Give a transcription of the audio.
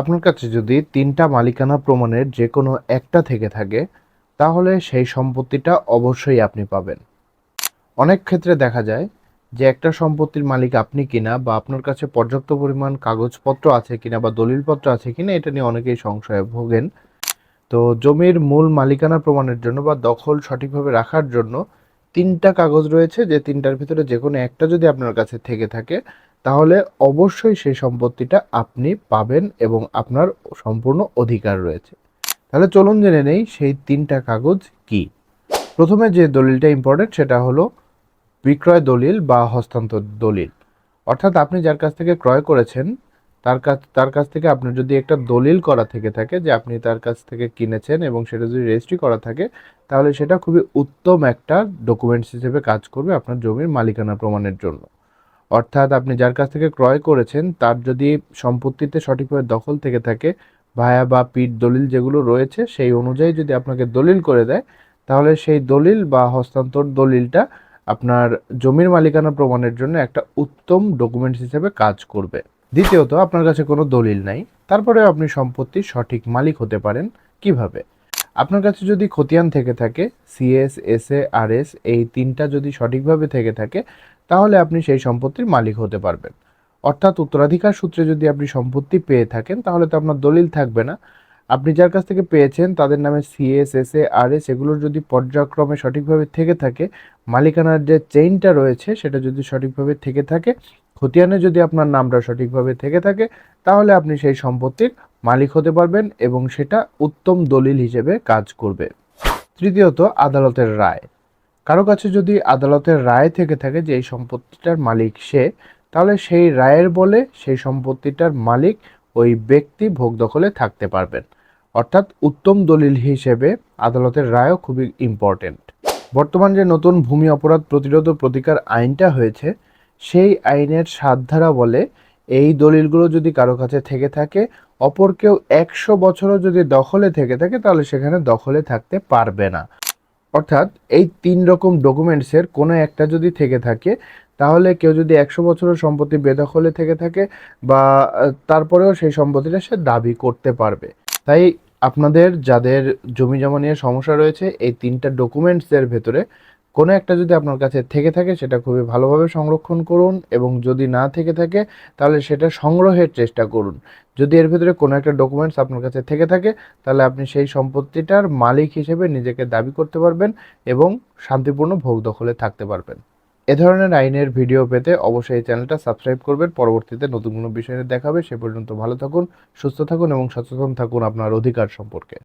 আপনার কাছে যদি তিনটা মালিকানা প্রমাণের যে কোনো একটা থেকে থাকে, তাহলে সেই সম্পত্তিটা অবশ্যই আপনি পাবেন। অনেক ক্ষেত্রে দেখা যায় যে একটা সম্পত্তির মালিক আপনি কিনা বা আপনার কাছে পর্যাপ্ত পরিমাণ কাগজপত্র আছে কিনা বা দলিলপত্র আছে কিনা, এটা নিয়ে অনেকেই সংশয়ে ভোগেন। তো জমির মূল মালিকানা প্রমাণের জন্য বা দখল সঠিকভাবে রাখার জন্য তিনটা কাগজ রয়েছে যে তিনটার ভিতরে যে কোনো একটা যদি আপনার কাছে থেকে থাকে, তাহলে অবশ্যই সেই সম্পত্তিটা আপনি পাবেন এবং আপনার সম্পূর্ণ অধিকার রয়েছে। তাহলে চলুন জেনে নেই সেই তিনটা কাগজ কি। প্রথমে যে দলিলটা ইম্পর্টেন্ট সেটা হলো বিক্রয় দলিল বা হস্তান্তর দলিল। অর্থাৎ আপনি যার কাছ থেকে ক্রয় করেছেন তার কাছ তার কাছ থেকে আপনার যদি একটা দলিল করা থেকে থাকে যে আপনি তার কাছ থেকে কিনেছেন এবং সেটা যদি রেজিস্ট্রি করা থাকে, তাহলে সেটা খুবই উত্তম একটা ডকুমেন্টস হিসেবে কাজ করবে আপনার জমির মালিকানা প্রমাণের জন্য। অর্থাৎ আপনি যার কাছ থেকে ক্রয় করেছেন, তার যদি সম্পত্তিতে সঠিকভাবে দখল থেকে থাকে, ভায়া বা পিঠ দলিল যেগুলো রয়েছে, সেই অনুযায়ী যদি আপনাকে দলিল করে দেয়, তাহলে সেই দলিল বা হস্তান্তর দলিলটা আপনার জমির মালিকানা প্রমাণের জন্য একটা উত্তম ডকুমেন্টস হিসেবে কাজ করবে। দ্বিতীয়ত, আপনার কাছে কোনো দলিল নাই। তারপরে আপনি সম্পত্তির সঠিক মালিক হতে পারেন। কীভাবে? আপনার কাছে যদি খতিয়ান থেকে থাকে CS S A R S এই তিনটা যদি সঠিকভাবে থেকে থাকে, তাহলে আপনি সেই সম্পত্তির মালিক হতে পারবেন। অর্থাৎ উত্তরাধিকার সূত্রে যদি আপনি সম্পত্তি পেয়ে থাকেন, তাহলে তো আপনার দলিল থাকবে না। আপনি যার কাছ থেকে পেয়েছেন, তাদের নামে CS S A R S এগুলোর যদি পর্যায়ক্রমে সঠিকভাবে থেকে থাকে, মালিকানার যে চেইনটা রয়েছে, সেটা যদি সঠিকভাবে থেকে থাকে খতিয়ানে যদি আপনার নামটা সঠিকভাবে থেকে থাকে, তাহলে আপনি সেই সম্পত্তির মালিক হতে পারবেন এবং সেটা উত্তম দলিল হিসেবে কাজ করবে। তৃতীয়ত, আদালতের রায়। কারও কাছে যদি আদালতের রায় থেকে থাকে যে এই সম্পত্তিটার মালিক সে, তাহলে সেই রায়ের বলে সেই সম্পত্তিটার মালিক ওই ব্যক্তি ভোগ দখলে থাকতে পারবেন। অর্থাৎ উত্তম দলিল হিসেবে আদালতের রায়ও খুবই ইম্পর্টেন্ট বর্তমান যে নতুন ভূমি অপরাধ প্রতিরোধ প্রতিকার আইনটা হয়েছে সেই আইনের সাত ধারা বলে এই দলিলগুলো যদি কারও কাছে থেকে থাকে অপর কেউ একশো বছরও যদি দখলে থেকে থাকে, তাহলে সেখানে দখলে থাকতে পারবে না। অর্থাৎ এই তিন রকম ডকুমেন্টসের কোনো একটা যদি থেকে থাকে, তাহলে কেউ যদি একশো বছরের সম্পত্তি বেদখলে থেকে থাকে বা তারপরেও সেই সম্পত্তিটা সে দাবি করতে পারবে। তাই আপনাদের যাদের জমি জমা নিয়ে সমস্যা রয়েছে, এই তিনটা ডকুমেন্টসের ভেতরে কোনো একটা যদি আপনার কাছে থেকে থাকে, সেটা খুবই ভালোভাবে সংরক্ষণ করুন এবং যদি না থেকে থাকে, তাহলে সেটা সংগ্রহের চেষ্টা করুন। যদি এর ভেতরে কোনো একটা ডকুমেন্টস আপনার কাছে থেকে থাকে, তাহলে আপনি সেই সম্পত্তিটার মালিক হিসেবে নিজেকে দাবি করতে পারবেন এবং শান্তিপূর্ণ ভোগ দখলে থাকতে পারবেন। এ ধরনের আইনের ভিডিও পেতে অবশ্যই এই চ্যানেলটা সাবস্ক্রাইব করবেন। পরবর্তীতে নতুন কোনো বিষয় দেখাবে সে পর্যন্ত ভালো থাকুন, সুস্থ থাকুন এবং সচেতন থাকুন আপনার অধিকার সম্পর্কে।